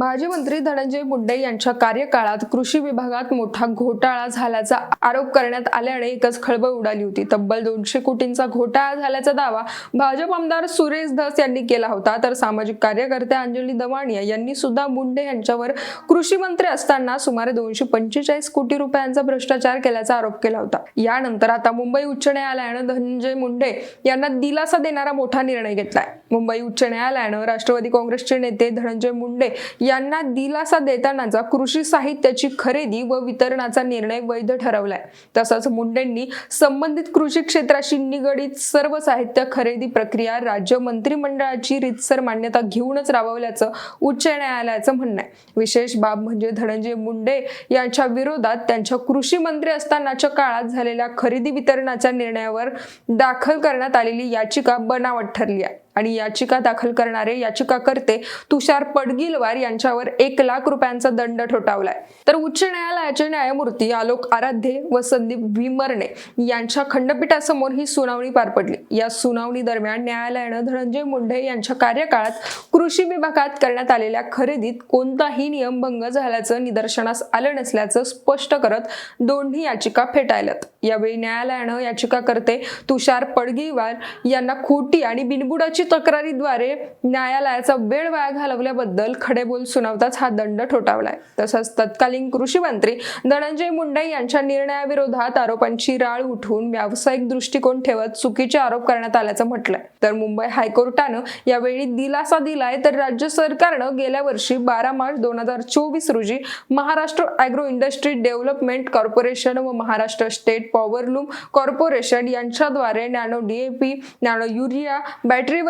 माजी मंत्री धनंजय मुंडे यांच्या कार्यकाळात कृषी विभागात मोठा घोटाळा झाल्याचा आरोप करण्यात आल्याने एकच खळबळ उडाली होती. तब्बल दोनशे कोटींचा घोटाळा झाल्याचा दावा भाजप आमदार सुरेश धस यांनी केला होता. तर सामाजिक कार्यकर्त्या अंजली दवाणिया यांनी सुद्धा मुंडे यांच्यावर कृषी मंत्री असताना सुमारे दोनशे पंचेचाळीस कोटी रुपयांचा भ्रष्टाचार केल्याचा आरोप केला होता. यानंतर आता मुंबई उच्च न्यायालयानं धनंजय मुंडे यांना दिलासा देणारा मोठा निर्णय घेतलाय. मुंबई उच्च न्यायालयानं राष्ट्रवादी काँग्रेसचे नेते धनंजय मुंडे यांना दिलासा देतानाचा कृषी साहित्याची खरेदी व वितरणाचा निर्णय वैध ठरवलाय. तसंच मुंडेंनी संबंधित कृषी क्षेत्राशी निगडीत सर्व साहित्य खरेदी प्रक्रिया राज्य मंत्रिमंडळाची रितसर मान्यता घेऊनच राबवल्याचं उच्च न्यायालयाचं म्हणणं आहे. विशेष बाब म्हणजे धनंजय मुंडे यांच्या विरोधात त्यांच्या कृषी मंत्री असतानाच्या काळात झालेल्या खरेदी वितरणाच्या निर्णयावर दाखल करण्यात आलेली याचिका बनावट ठरली आहे. आणि याचिका दाखल करणारे याचिकाकर्ते तुषार पडगिलवार यांच्यावर एक लाख रुपयांचा दंड ठोठावलाय. तर उच्च न्यायालयाचे न्यायमूर्ती आलोक आराध्ये व संदीप भीमर्णे यांच्या खंडपीठासमोर ही सुनावणी पार पडली. या सुनावणी दरम्यान न्यायालयानं धनंजय मुंडे यांच्या कार्यकाळात कृषी विभागात करण्यात आलेल्या खरेदीत कोणताही नियमभंग झाल्याचं निदर्शनास आलं नसल्याचं स्पष्ट करत दोन्ही याचिका फेटाळल्यात. यावेळी न्यायालयानं याचिकाकर्ते तुषार पडगीवार यांना खोटी आणि बिनबुडाची तक्रारीद्वारे न्यायालयाचा वेळ वाया घालवल्याबद्दल खडेबोल सुनावताच हा दंड ठोठावलाय. तसंच तत्कालीन कृषी मंत्री धनंजय मुंडे यांच्या निर्णयाविरोधात आरोपांची राळ उठवून व्यावसायिक दृष्टिकोन ठेवत चुकीचे आरोप करण्यात आल्याचं म्हटलंय. तर मुंबई हायकोर्टानं यावेळी दिलासा दिलाय तर राज्य सरकारनं गेल्या वर्षी बारा मार्च दोन हजार चोवीस रोजी Maharashtra agro industry development corporation व महाराष्ट्र स्टेट पॉवरलूम कॉर्पोरेशन यांच्याद्वारे नॅनो डीएपी नॅनो युरिया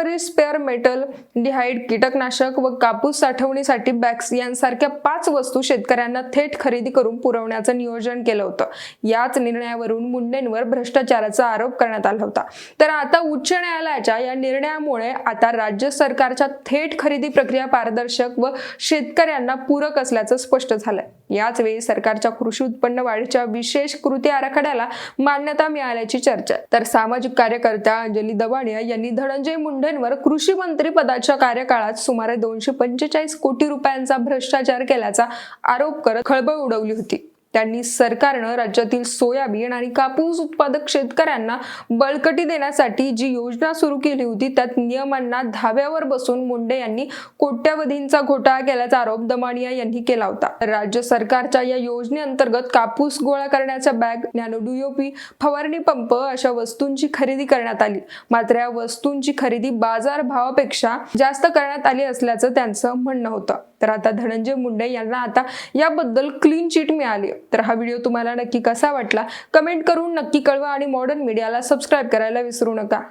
बॅटरीवरील स्पेअर मेटल डिहाईड कीटकनाशक व कापूस साठवणीसाठी बॅग्स यांसारख्या पाच वस्तू शेतकऱ्यांना थेट खरेदी करून पुरवण्याचं नियोजन केलं होतं. याच निर्णयावरून मुंडेंवर भ्रष्टाचाराचा आरोप करण्यात आला होता. तर आता उच्च न्यायालयाच्या या निर्णयामुळे आता राज्य सरकारच्या थेट खरेदी प्रक्रिया पारदर्शक व शेतकऱ्यांना पूरक असल्याचं स्पष्ट झालंय. याच वेळी सरकारच्या कृषी उत्पन्न वाढीच्या विशेष कृती आराखड्याला मान्यता मिळाल्याची चर्चा. तर सामाजिक कार्यकर्त्या अंजली दबाणिया यांनी धनंजय मुंडेंवर कृषी मंत्री पदाच्या कार्यकाळात सुमारे दोनशे पंचेचाळीस कोटी रुपयांचा भ्रष्टाचार केल्याचा आरोप करत खळबळ उडवली होती. त्यांनी सरकारनं राज्यातील सोयाबीन आणि कापूस उत्पादक शेतकऱ्यांना बळकटी देण्यासाठी जी योजना सुरू केली होती त्यात नियमांना धाव्यावर बसून मुंडे यांनी कोट्यावधींचा घोटाळा केल्याचा आरोप दमानिया यांनी केला होता. राज्य सरकारच्या या योजनेअंतर्गत कापूस गोळा करण्याच्या बॅग नॅनोडुयोपी फवारणी पंप अशा वस्तूंची खरेदी करण्यात आली. मात्र या वस्तूंची खरेदी बाजार भावापेक्षा जास्त करण्यात आली असल्याचं त्यांचं म्हणणं होतं. तर आता धनंजय मुंडे यांना आता याबद्दल क्लीन चिट मिळाली. तर हा व्हिडिओ तुम्हाला नक्की कसा वाटला? कमेंट करून नक्की कळवा आणि मॉडर्न मीडियाला सबस्क्राईब करायला विसरू नका.